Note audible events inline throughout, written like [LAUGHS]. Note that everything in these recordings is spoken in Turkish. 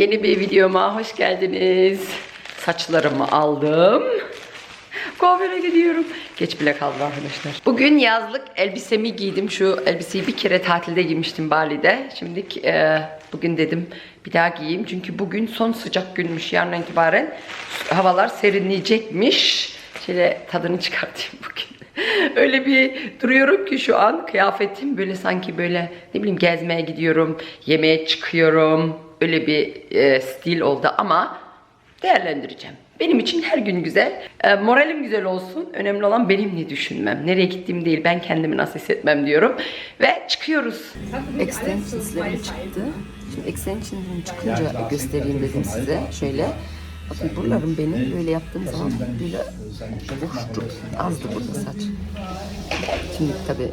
Yeni bir videoma hoş geldiniz. Saçlarımı aldım. Kuaföre gidiyorum. Geç bile kaldı arkadaşlar. Bugün yazlık elbisemi giydim. Şu elbiseyi bir kere tatilde giymiştim Bali'de. Şimdi e, bugün dedim bir daha giyeyim. Çünkü bugün son sıcak günmüş. Yarından itibaren havalar serinleyecekmiş. Şöyle tadını çıkartayım [LAUGHS] bugün. Öyle bir duruyorum ki şu an kıyafetim böyle sanki böyle ne bileyim gezmeye gidiyorum, yemeğe çıkıyorum. Öyle bir e, stil oldu ama değerlendireceğim. Benim için her gün güzel. E, moralim güzel olsun. Önemli olan benim ne düşünmem. Nereye gittiğim değil. Ben kendimi nasıl hissetmem diyorum. Ve çıkıyoruz. Extensions'lerim çıktı. Şimdi extensions'ım çıkınca göstereyim dedim size. Şöyle. Bakın buralarım benim böyle yaptığım zaman böyle boştu. Azdı burada saç. Şimdi tabii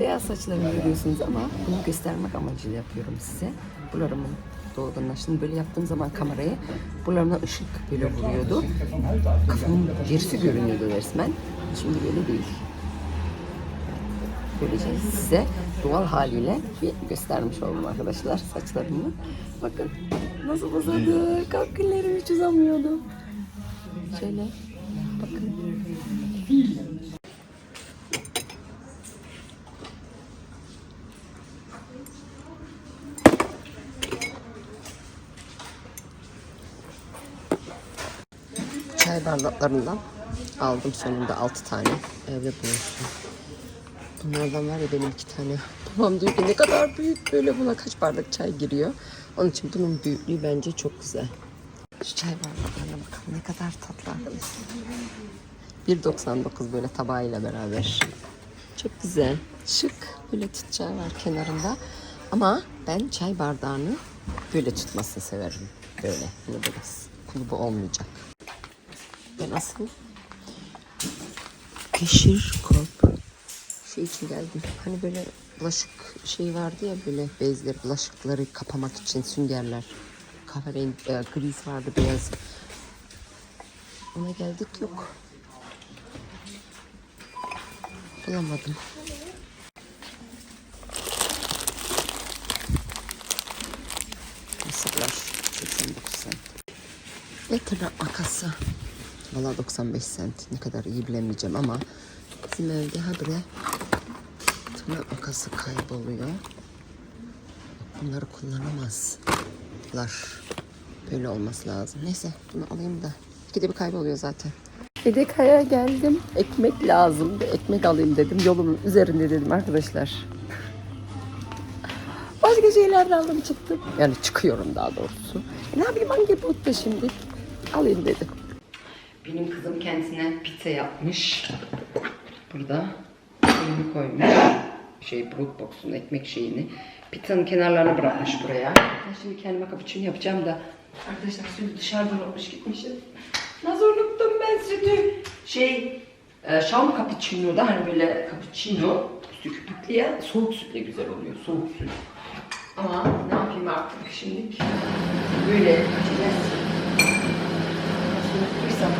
beyaz saçlarımı görüyorsunuz ama bunu göstermek amacıyla yapıyorum size. Buralarımın dolgunlaştığını böyle yaptığım zaman kameraya buralarına ışık böyle vuruyordu. Kafamın gerisi görünüyordu resmen. Şimdi böyle değil. Böylece size doğal haliyle bir göstermiş oldum arkadaşlar saçlarımı. Bakın nasıl uzadı. Kalküllerim hiç uzamıyordu. Şöyle bakın. Çay bardaklarından aldım sonunda 6 tane. Evde bulmuştum. Bunlardan var ya benim iki tane. [LAUGHS] Babam diyor ki ne kadar büyük böyle buna kaç bardak çay giriyor. Onun için bunun büyüklüğü bence çok güzel. Şu çay bardaklarına bakalım ne kadar tatlı arkadaşlar. 1.99 böyle tabağıyla beraber. Çok güzel. Şık. Böyle tutacağı var kenarında. Ama ben çay bardağını böyle tutmasını severim. Böyle. Hani böyle kulubu olmayacak. Ben asıl Keşir kop şey için geldim. Hani böyle bulaşık şey vardı ya böyle bezler, bulaşıkları kapamak için süngerler. Kahverengi, e, gris vardı beyaz. Ona geldik yok. Bulamadım. Mısırlar 89 cent. Ve tırnak makası. Valla 95 cent. Ne kadar iyi bilemeyeceğim ama bizim evde habire tırnak makası kayboluyor. Bunları kullanamazlar. Böyle olması lazım. Neyse bunu alayım da. İkide bir kayboluyor zaten. Edekaya geldim. Ekmek lazım. Bir ekmek alayım dedim. Yolumun üzerinde dedim arkadaşlar. Başka şeyler de aldım çıktım. Yani çıkıyorum daha doğrusu. E ne yapayım hangi botta şimdi? Alayım dedim. Benim kızım kendisine pizza yapmış. Burada şeyini koymuş. Şey brut box'un ekmek şeyini. Pizzanın kenarlarına bırakmış buraya. Ben şimdi kendime cappuccino yapacağım da. Arkadaşlar sütü dışarıdan unutmuş gitmişim. Nasıl unuttum ben sütü? Şey, e, Şam cappuccino'da hani böyle cappuccino sütü ya soğuk sütle güzel oluyor. Soğuk süt. Ama ne yapayım artık şimdi? Böyle yapacağız. Nasıl unuttuysam.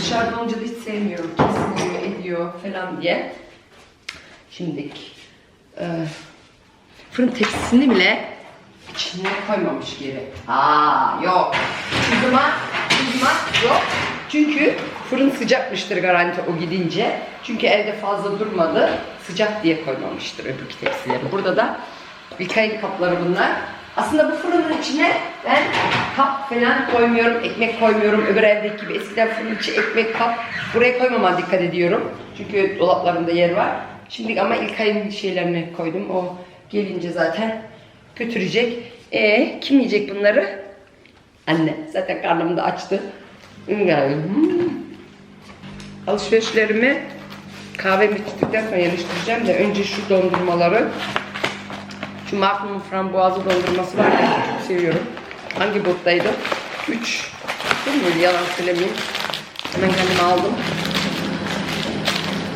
Dışarıda olunca da hiç sevmiyorum. Kesiliyor, ediyor falan diye. Şimdi e, fırın tepsisini bile içine koymamış geri. Aa yok. Kızıma, kızıma yok. Çünkü fırın sıcakmıştır garanti o gidince. Çünkü evde fazla durmadı. Sıcak diye koymamıştır öbür tepsileri. Burada da Bilkay'ın kapları bunlar. Aslında bu fırının içine ben kap falan koymuyorum, ekmek koymuyorum. Öbür evdeki gibi eskiden fırın içi ekmek kap. Buraya koymama dikkat ediyorum. Çünkü dolaplarında yer var. Şimdi ama İlkay'ın şeylerini koydum. O gelince zaten götürecek. E kim yiyecek bunları? Anne. Zaten karnım da açtı. Alışverişlerimi kahve bittikten sonra yerleştireceğim de önce şu dondurmaları şu Magnum frambuazlı dondurması var ya çok seviyorum. Hangi bottaydı? 3. Değil mi? Yalan söylemeyeyim. Hemen kendime aldım.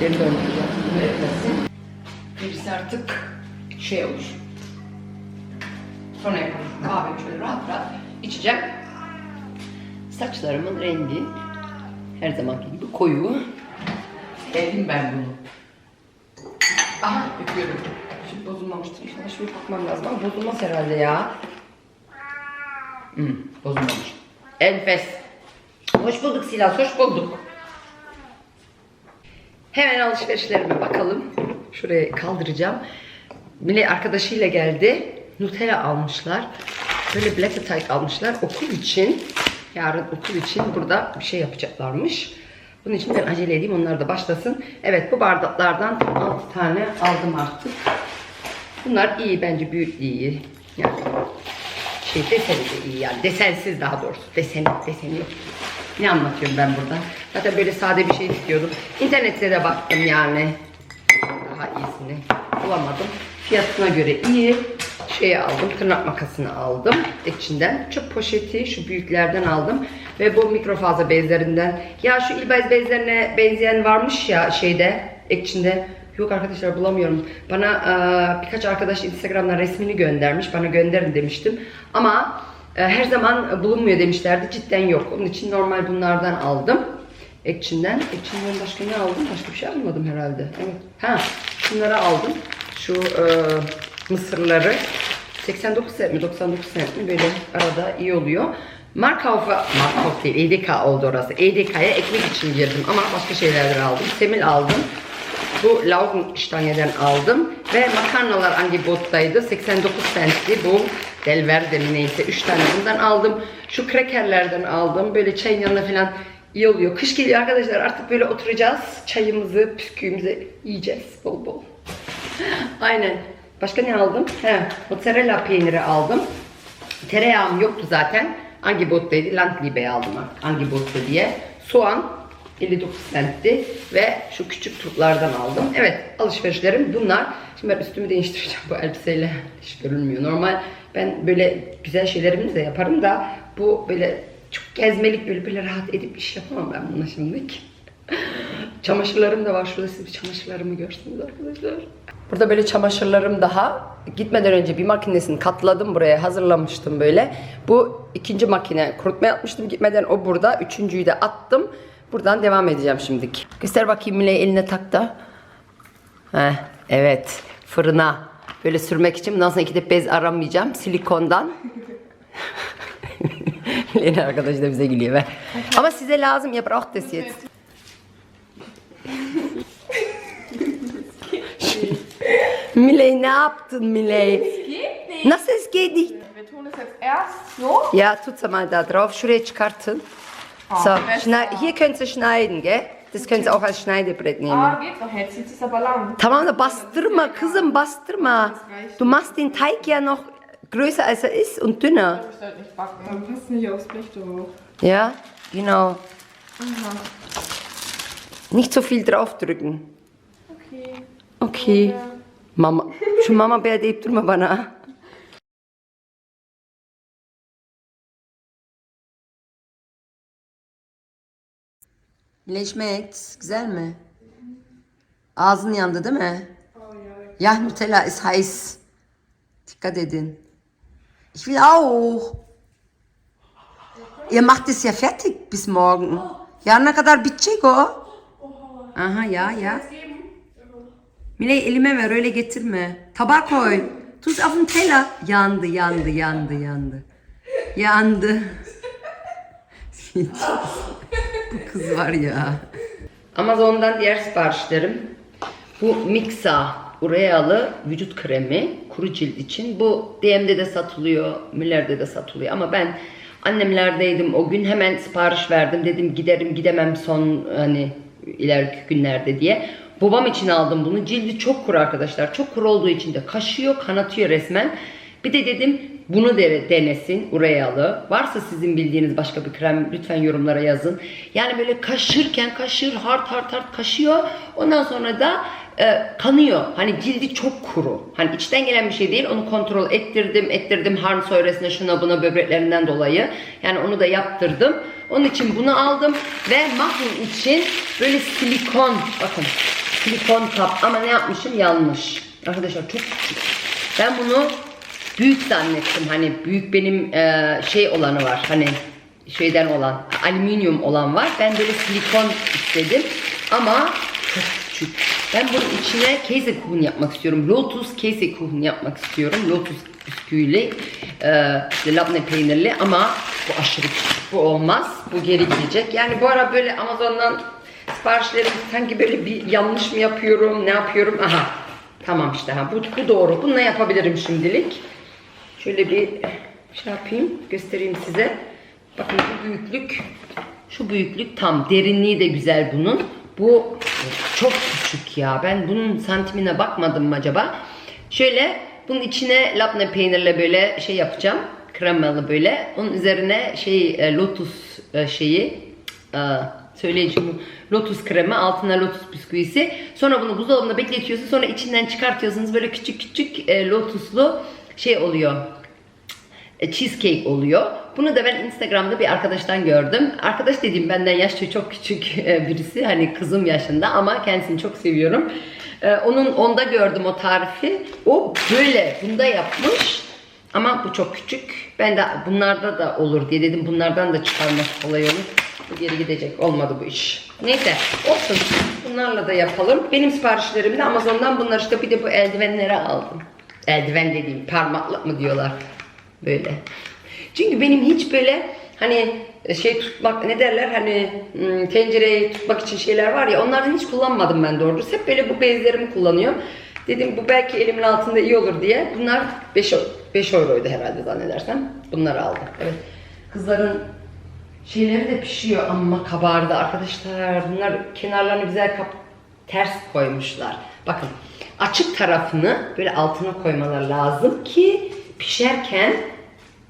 Döndüreceğim. Bunu etmesin. Gerisi artık şey olur. Sonra yaparım. Kahvemi şöyle rahat rahat içeceğim. Saçlarımın rengi her zamanki gibi koyu. Sevdim ben bunu. Aha öpüyorum. Süt bozulmamıştır. İnşallah şöyle bakmam lazım ama bozulmaz herhalde ya. Hmm, bozulmamış. Enfes. Hoş bulduk Silas, hoş bulduk. Hemen alışverişlerime bakalım. Şuraya kaldıracağım. Mine arkadaşıyla geldi. Nutella almışlar. Böyle black type almışlar okul için. Yarın okul için burada bir şey yapacaklarmış. Bunun için ben acele edeyim onlar da başlasın. Evet bu bardaklardan 6 tane aldım artık. Bunlar iyi bence büyük iyi. Yani şey deseni de iyi yani desensiz daha doğrusu deseni deseni yok. Ne anlatıyorum ben burada? Zaten böyle sade bir şey istiyordum. İnternette de baktım yani. Daha iyisini bulamadım. Fiyatına göre iyi. Şeyi aldım, tırnak makasını aldım içinden. Çöp poşeti şu büyüklerden aldım. Ve bu mikrofazla bezlerinden. Ya şu ilbez bezlerine benzeyen varmış ya şeyde, ekçinde. Yok arkadaşlar bulamıyorum. Bana e, birkaç arkadaş Instagram'dan resmini göndermiş. Bana gönderin demiştim. Ama e, her zaman bulunmuyor demişlerdi. Cidden yok. Onun için normal bunlardan aldım. Ekçinden. Ekçinden başka ne aldım? Başka bir şey almadım herhalde. Ha, şunları aldım. Şu e, mısırları. 89 cent mi 99 cent mi böyle arada iyi oluyor. Markauf'a, Markauf değil EDK oldu orası. EDK'ya ekmek için girdim ama başka şeylerden aldım. Semil aldım. Bu Laugenstange'den aldım ve makarnalar Angebot'taydı. 89 centti bu Del Verde mi neyse 3 tane bundan aldım. Şu krekerlerden aldım. Böyle çayın yanına falan iyi oluyor. Kış geliyor arkadaşlar artık böyle oturacağız. Çayımızı, püsküğümüzü yiyeceğiz bol bol. [LAUGHS] Aynen. Başka ne aldım? He, mozzarella peyniri aldım. Tereyağım yoktu zaten. Angebot'taydı. Landliebe'yi aldım artık. Angebot'ta diye. Soğan 59 centti ve şu küçük turplardan aldım. Evet alışverişlerim bunlar. Şimdi ben üstümü değiştireceğim bu elbiseyle. Hiç görünmüyor. Normal ben böyle güzel şeylerimi de yaparım da bu böyle çok gezmelik böyle böyle rahat edip iş yapamam ben bununla şimdilik. [LAUGHS] Çamaşırlarım da var. Şurada siz bir çamaşırlarımı görsünüz arkadaşlar. Burada böyle çamaşırlarım daha. Gitmeden önce bir makinesini katladım buraya hazırlamıştım böyle. Bu ikinci makine kurutma yapmıştım gitmeden o burada. Üçüncüyü de attım. Buradan devam edeceğim şimdilik. Göster bakayım Mile eline tak da. Heh, evet fırına böyle sürmek için bundan sonra iki de bez aramayacağım silikondan. [LAUGHS] Lena arkadaş da bize gülüyor be. Ama size lazım ya braucht das jetzt. Miley ne yaptın Miley? Nasıl es geht nicht? Wir tun es jetzt erst so. Ja, tut's mal da drauf. Şuraya çıkartın. So, besser. schneid, hier könnt ihr schneiden, gell? Das könnt ihr auch als Schneidebrett nehmen. Ah, geht doch jetzt. Jetzt ist aber lang. Tamam da bastırma kızım bastırma. Du machst den Teig ja noch größer als er ist und dünner. Ich sollte nicht backen. Dann passt nicht aufs Blech drauf. Ja, genau. Nicht so viel draufdrücken. Okay. Okay. Mama. Şu mama bear deyip durma bana. Schmeckt's. Güzel mi? Ağzın yandı değil mi? Ja, Nutella ist heiß. Dikkat edin. Ich will auch. Ihr macht es ja fertig bis morgen. Yarına kadar bitecek o. Aha ya ya. Miley elime ver öyle getirme. Tabağa koy. Tuz auf den. Yandı yandı yandı yandı. Yandı. [LAUGHS] Bu kız var ya. Amazon'dan diğer siparişlerim. Bu Mixa Urealı vücut kremi kuru cilt için. Bu DM'de de satılıyor, Müller'de de satılıyor ama ben annemlerdeydim o gün hemen sipariş verdim. Dedim giderim gidemem son hani ileriki günlerde diye. Babam için aldım bunu. Cildi çok kuru arkadaşlar. Çok kuru olduğu için de kaşıyor, kanatıyor resmen. Bir de dedim bunu de, denesin Urealı. Varsa sizin bildiğiniz başka bir krem lütfen yorumlara yazın. Yani böyle kaşırken kaşır hard hard hard kaşıyor. Ondan sonra da e, kanıyor. Hani cildi çok kuru. Hani içten gelen bir şey değil. Onu kontrol ettirdim, ettirdim harm söyresine şuna buna böbreklerinden dolayı. Yani onu da yaptırdım. Onun için bunu aldım ve mahrum için böyle silikon bakın silikon kap ama ne yapmışım yanlış. Arkadaşlar çok küçük. Ben bunu büyük zannettim. Hani büyük benim e, şey olanı var. Hani şeyden olan alüminyum olan var. Ben böyle silikon istedim ama çok küçük. Ben bunun içine Käsekuchen yapmak istiyorum. Lotus Käsekuchen yapmak istiyorum. Lotus bisküvili, e, işte labne peynirli ama bu aşırı küçük. Bu olmaz. Bu geri gidecek. Yani bu ara böyle Amazon'dan siparişlerim sanki böyle bir yanlış mı yapıyorum, ne yapıyorum? Aha. Tamam işte ha. Bu, bu doğru. Bununla yapabilirim şimdilik. Şöyle bir şey yapayım, göstereyim size. Bakın bu büyüklük, şu büyüklük tam. Derinliği de güzel bunun. Bu çok küçük ya. Ben bunun santimine bakmadım mı acaba? Şöyle bunun içine labne peynirle böyle şey yapacağım. Kremalı böyle. Onun üzerine şey e, lotus e, şeyi e, söyleyeceğim lotus kremi altına lotus bisküvisi. Sonra bunu buzdolabında bekletiyorsunuz. Sonra içinden çıkartıyorsunuz. Böyle küçük küçük lotuslu şey oluyor e, cheesecake oluyor. Bunu da ben Instagram'da bir arkadaştan gördüm. Arkadaş dediğim benden yaşça çok küçük e, birisi. Hani kızım yaşında ama kendisini çok seviyorum. E, Onun onda gördüm o tarifi. O böyle bunda yapmış. Ama bu çok küçük. Ben de bunlarda da olur diye dedim. Bunlardan da çıkarmak kolay olur. Bu geri gidecek. Olmadı bu iş. Neyse olsun. Bunlarla da yapalım. Benim siparişlerim de Amazon'dan bunlar işte bir de bu eldivenleri aldım. Eldiven dediğim parmaklık mı diyorlar. Böyle. Çünkü benim hiç böyle hani şey tutmak ne derler hani hmm, tencereyi tutmak için şeyler var ya onlardan hiç kullanmadım ben doğru dürüst. Hep böyle bu bezlerimi kullanıyorum. Dedim bu belki elimin altında iyi olur diye. Bunlar 5 5 euroydu herhalde zannedersem. Bunları aldım. Evet. Kızların şeyleri de pişiyor ama kabardı arkadaşlar. Bunlar kenarlarını güzel kap ters koymuşlar. Bakın açık tarafını böyle altına koymalar lazım ki pişerken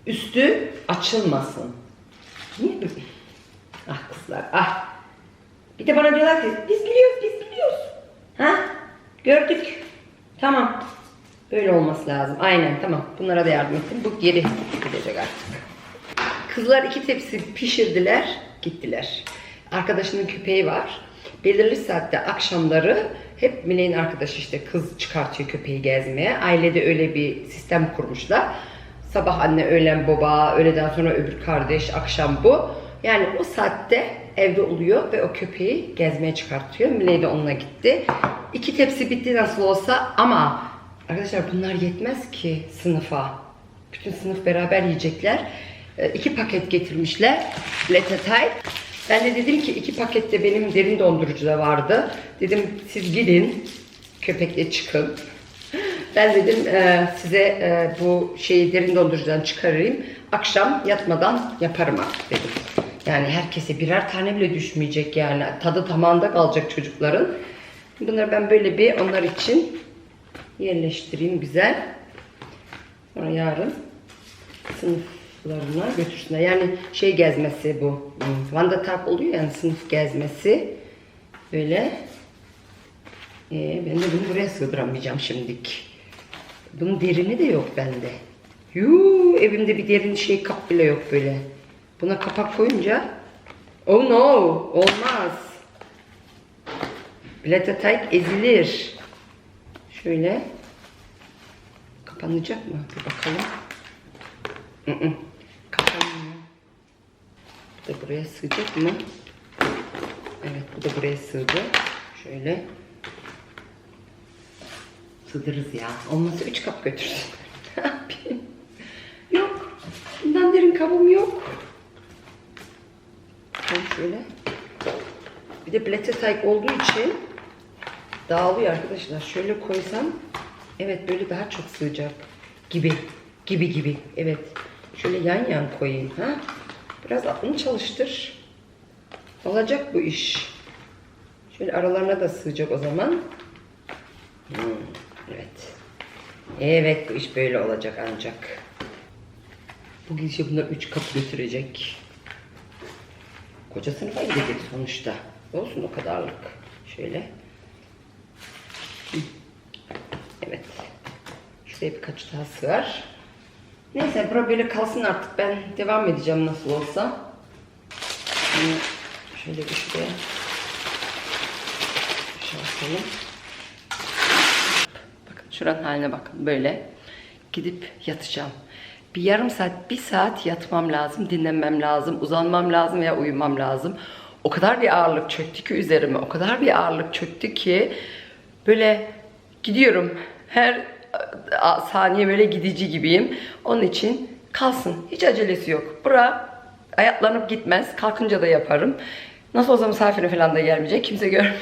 üstü açılmasın. Niye böyle? Ah kızlar ah. Bir de bana diyorlar ki biz biliyoruz biz biliyoruz. Ha? Gördük. Tamam. Böyle olması lazım. Aynen tamam. Bunlara da yardım ettim. Bu geri gidecek artık. Kızlar iki tepsi pişirdiler, gittiler. Arkadaşının köpeği var. Belirli saatte akşamları hep Mine'nin arkadaşı işte kız çıkartıyor köpeği gezmeye. Ailede öyle bir sistem kurmuşlar. Sabah anne, öğlen baba, öğleden sonra öbür kardeş, akşam bu. Yani o saatte evde oluyor ve o köpeği gezmeye çıkartıyor. Mine de onunla gitti. İki tepsi bitti nasıl olsa ama arkadaşlar bunlar yetmez ki sınıfa. Bütün sınıf beraber yiyecekler. E, iki paket getirmişler. Letetay. Ben de dedim ki iki pakette benim derin dondurucuda vardı. Dedim siz gidin köpekle çıkın. Ben dedim e, size e, bu şeyi derin dondurucudan çıkarayım. Akşam yatmadan yaparım artık dedim. Yani herkese birer tane bile düşmeyecek yani. Tadı tamamında kalacak çocukların. Bunları ben böyle bir onlar için yerleştireyim güzel. Sonra yarın sınıflarına götürsünler. Yani şey gezmesi bu. Wanda Tag oluyor yani sınıf gezmesi. Böyle. Ee, ben de bunu buraya sığdıramayacağım şimdilik. Bunun derini de yok bende. Yuu, evimde bir derin şey kap bile yok böyle. Buna kapak koyunca oh no olmaz. Blätterteig ezilir. Şöyle kapanacak mı? Bir bakalım. Kapanmıyor. Bu da buraya sığacak mı? Evet bu da buraya sığdı. Şöyle. Sığdırırız ya. Olmazsa 3 kap götürsün. [LAUGHS] Ne yok. Bundan derin kabım yok. Şöyle şöyle. Bir de Blätterteig olduğu için dağılıyor arkadaşlar. Şöyle koysam evet böyle daha çok sığacak gibi. Gibi gibi. Evet. Şöyle yan yan koyayım. Ha? Biraz aklını çalıştır. Olacak bu iş. Şöyle aralarına da sığacak o zaman. Hmm, evet. Evet bu iş böyle olacak ancak. Bu gidişe bunlar 3 kapı götürecek. Koca sınıfa gidecek sonuçta. Olsun o kadarlık. Şöyle. Evet. Şuraya birkaç daha sığar. Neyse bura böyle kalsın artık. Ben devam edeceğim nasıl olsa. Şimdi şöyle bir şuraya. Şey yapalım. Bakın şuranın haline bakın böyle. Gidip yatacağım. Bir yarım saat, bir saat yatmam lazım, dinlenmem lazım, uzanmam lazım veya uyumam lazım. O kadar bir ağırlık çöktü ki üzerime, o kadar bir ağırlık çöktü ki Böyle gidiyorum. Her saniye böyle gidici gibiyim. Onun için kalsın. Hiç acelesi yok. Bura ayaklanıp gitmez. Kalkınca da yaparım. Nasıl olsa misafire falan da gelmeyecek. Kimse [LAUGHS] görmüyor.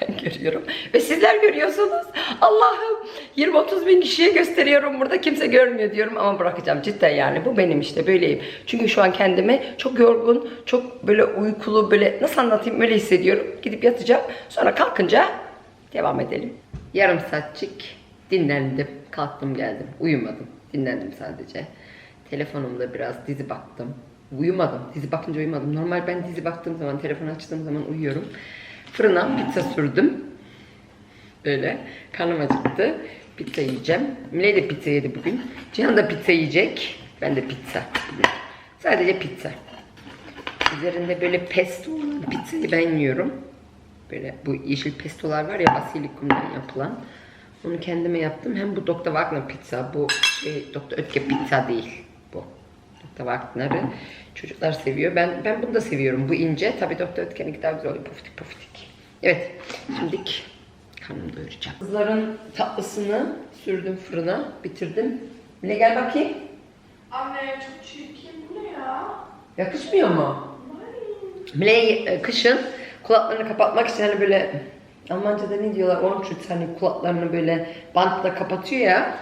Ben görüyorum. Ve sizler görüyorsunuz. Allah'ım 20-30 bin kişiye gösteriyorum burada. Kimse görmüyor diyorum ama bırakacağım. Cidden yani. Bu benim işte. Böyleyim. Çünkü şu an kendimi çok yorgun, çok böyle uykulu, böyle nasıl anlatayım öyle hissediyorum. Gidip yatacağım. Sonra kalkınca devam edelim. Yarım saatçik dinlendim. Kalktım geldim. Uyumadım. Dinlendim sadece. Telefonumda biraz dizi baktım. Uyumadım. Dizi bakınca uyumadım. Normal ben dizi baktığım zaman, telefonu açtığım zaman uyuyorum. Fırına pizza sürdüm. Öyle. Karnım acıktı. Pizza yiyeceğim. Mine de pizza yedi bugün. Cihan da pizza yiyecek. Ben de pizza. Sadece pizza. Üzerinde böyle pesto olan pizzayı ben yiyorum. Böyle bu yeşil pestolar var ya basilikumdan yapılan. Onu kendime yaptım. Hem bu Dr. Wagner pizza. Bu şey Dr. Ötke pizza değil. Bu. Dr. Wagner'ı çocuklar seviyor. Ben ben bunu da seviyorum. Bu ince. Tabii Dr. Ötken'inki daha güzel oluyor. Pofidik pofidik. Evet. Şimdilik karnımı doyuracağım. Kızların tatlısını sürdüm fırına. Bitirdim. Mine gel bakayım. Anne çok çirkin bu ne ya? Yakışmıyor mu? Mine e, kışın kulaklarını kapatmak için hani böyle Almanca'da ne diyorlar? Onçut hani kulaklarını böyle bantla kapatıyor ya.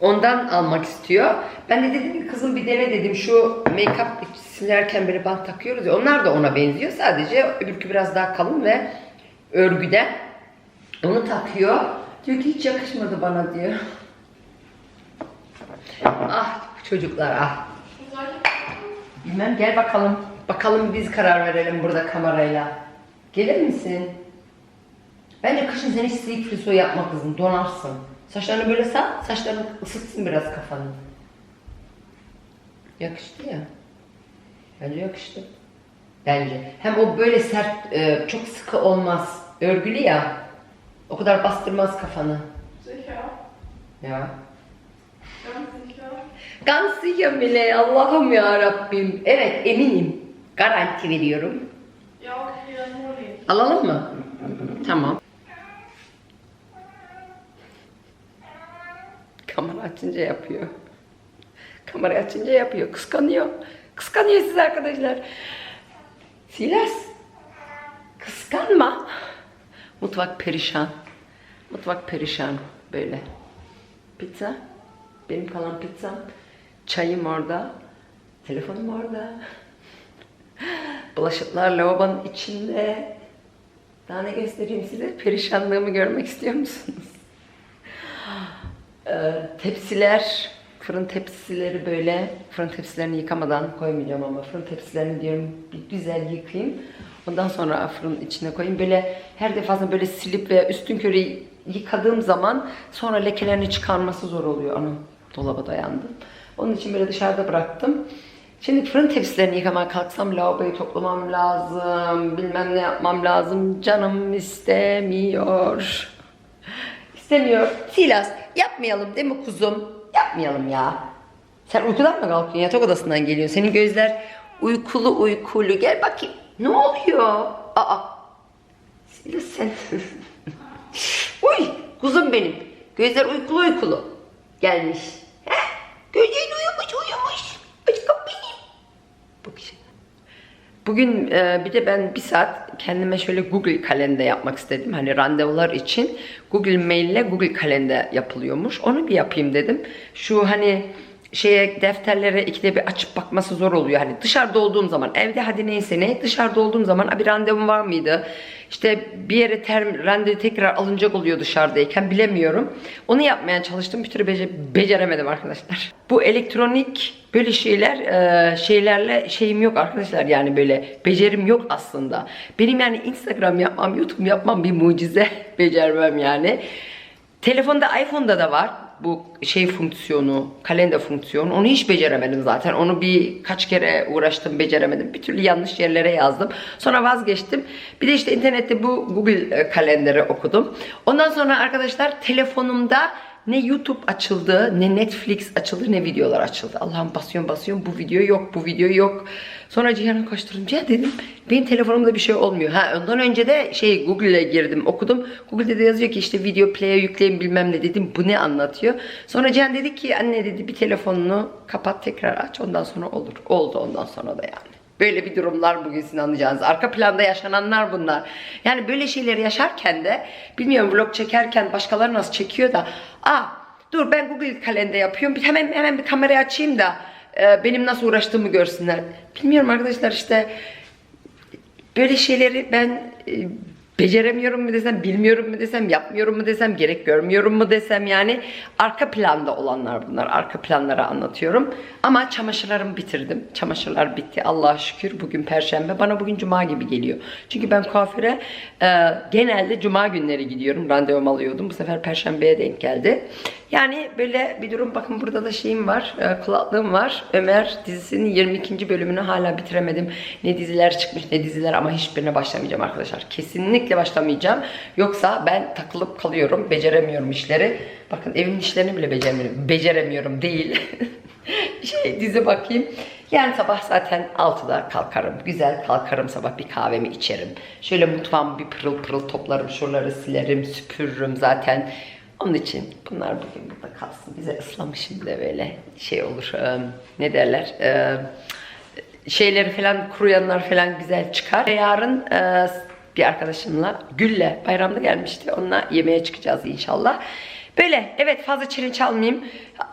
Ondan almak istiyor. Ben de dedim ki kızım bir dene dedim şu make-up silerken böyle bant takıyoruz ya onlar da ona benziyor. Sadece öbürkü biraz daha kalın ve örgüden. Onu takıyor. Diyor ki hiç yakışmadı bana diyor. Ah çocuklar ah. Bilmem gel bakalım. Bakalım biz karar verelim burada kamerayla. Gelir misin? Bence kışın sen hiç sleep friso yapma kızım. Donarsın. Saçlarını böyle sat. Saçlarını ısıtsın biraz kafanı. Yakıştı ya. Bence yakıştı. Bence. Hem o böyle sert, e, çok sıkı olmaz. Örgülü ya. O kadar bastırmaz kafanı. sicher? Ya. Ganz sicher? Mile. Allah'ım ya Rabbim. Evet eminim. Garanti veriyorum. İch. Alalım mı? Tamam. Kamera açınca yapıyor. Kamera açınca yapıyor. Kıskanıyor. Kıskanıyor siz arkadaşlar. Silas. Kıskanma. Mutfak perişan. Mutfak perişan. Böyle. Pizza. Benim kalan pizzam. Çayım orada. Telefonum orada. Bulaşıklar lavabonun içinde. Daha ne göstereyim size? Perişanlığımı görmek istiyor musunuz? Ee, tepsiler, fırın tepsileri böyle, fırın tepsilerini yıkamadan koymayacağım ama fırın tepsilerini diyorum bir güzel yıkayayım. Ondan sonra fırın içine koyayım. Böyle her defasında böyle silip ve üstün körü yıkadığım zaman sonra lekelerini çıkarması zor oluyor. Anam dolaba dayandım. Onun için böyle dışarıda bıraktım. Şimdi fırın tepsilerini yıkamaya kalksam lavaboyu toplamam lazım. Bilmem ne yapmam lazım. Canım istemiyor. İstemiyor. Silas yapmayalım değil mi kuzum? Yapmayalım ya. Sen uykudan mı kalkıyorsun? Yatak odasından geliyorsun. Senin gözler uykulu uykulu. Gel bakayım. Ne oluyor? Aa. Silas sen. [LAUGHS] Uy kuzum benim. Gözler uykulu uykulu. Gelmiş. Heh, gözlerin uyumuş uyumuş. Aşkım benim. Bak işte. Bugün e, bir de ben bir saat kendime şöyle Google kalender yapmak istedim. Hani randevular için Google Mail ile Google kalender yapılıyormuş. Onu bir yapayım dedim. Şu hani şeye defterlere ikide bir açıp bakması zor oluyor. Hani dışarıda olduğum zaman evde hadi neyse ne dışarıda olduğum zaman "Aa, bir randevum var mıydı? İşte bir yere term, randevu tekrar alınacak oluyor dışarıdayken bilemiyorum. Onu yapmaya çalıştım. Bir türlü bece- beceremedim arkadaşlar. Bu elektronik böyle şeyler e, şeylerle şeyim yok arkadaşlar yani böyle becerim yok aslında. Benim yani Instagram yapmam, YouTube yapmam bir mucize [LAUGHS] becermem yani. Telefonda iPhone'da da var bu şey fonksiyonu, kalender fonksiyonu. Onu hiç beceremedim zaten. Onu bir kaç kere uğraştım, beceremedim. Bir türlü yanlış yerlere yazdım. Sonra vazgeçtim. Bir de işte internette bu Google e, kalenderi okudum. Ondan sonra arkadaşlar telefonumda ne YouTube açıldı, ne Netflix açıldı, ne videolar açıldı. Allah'ım basıyorum basıyorum bu video yok, bu video yok. Sonra Cihan'a koşturdum. Cihan dedim benim telefonumda bir şey olmuyor. Ha ondan önce de şey Google'e girdim okudum. Google'de de yazıyor ki işte video play'e yükleyin bilmem ne dedim. Bu ne anlatıyor? Sonra Cihan dedi ki anne dedi bir telefonunu kapat tekrar aç ondan sonra olur. Oldu ondan sonra da yani. Böyle bir durumlar bugün sizin anlayacağınız. Arka planda yaşananlar bunlar. Yani böyle şeyleri yaşarken de bilmiyorum vlog çekerken başkaları nasıl çekiyor da aa dur ben Google kalende yapıyorum. Hemen hemen bir kamerayı açayım da e, benim nasıl uğraştığımı görsünler. Bilmiyorum arkadaşlar işte böyle şeyleri ben e, beceremiyorum mu desem, bilmiyorum mu desem, yapmıyorum mu desem, gerek görmüyorum mu desem yani arka planda olanlar bunlar. Arka planları anlatıyorum. Ama çamaşırlarımı bitirdim. Çamaşırlar bitti. Allah'a şükür. Bugün perşembe. Bana bugün cuma gibi geliyor. Çünkü ben kuaföre e, genelde cuma günleri gidiyorum. Randevumu alıyordum. Bu sefer perşembeye denk geldi. Yani böyle bir durum. Bakın burada da şeyim var. E, kulaklığım var. Ömer dizisinin 22. bölümünü hala bitiremedim. Ne diziler çıkmış ne diziler ama hiçbirine başlamayacağım arkadaşlar. Kesinlikle başlamayacağım. Yoksa ben takılıp kalıyorum. Beceremiyorum işleri. Bakın evin işlerini bile beceremiyorum. Beceremiyorum değil. [LAUGHS] şey dizi bakayım. Yarın sabah zaten 6'da kalkarım. Güzel kalkarım sabah bir kahvemi içerim. Şöyle mutfağımı bir pırıl pırıl toplarım. Şuraları silerim, süpürürüm zaten. Onun için bunlar bugün burada kalsın. Bize ıslamışım bile böyle şey olur. e, ne derler? E, şeyleri falan kuruyanlar falan güzel çıkar. Yarın e, bir arkadaşımla Gül'le bayramda gelmişti. Onunla yemeğe çıkacağız inşallah. Böyle evet fazla challenge almayayım.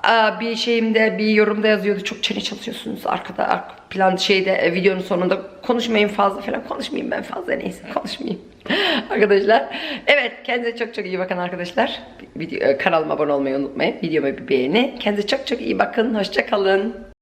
Aa, Bir şeyimde bir yorumda yazıyordu çok challenge alıyorsunuz arkada arka plan şeyde e, videonun sonunda konuşmayın fazla falan konuşmayayım ben fazla neyse konuşmayayım. [LAUGHS] arkadaşlar evet kendinize çok çok iyi bakın arkadaşlar. Video, kanalıma abone olmayı unutmayın. Videoma bir beğeni. Kendinize çok çok iyi bakın. Hoşça kalın.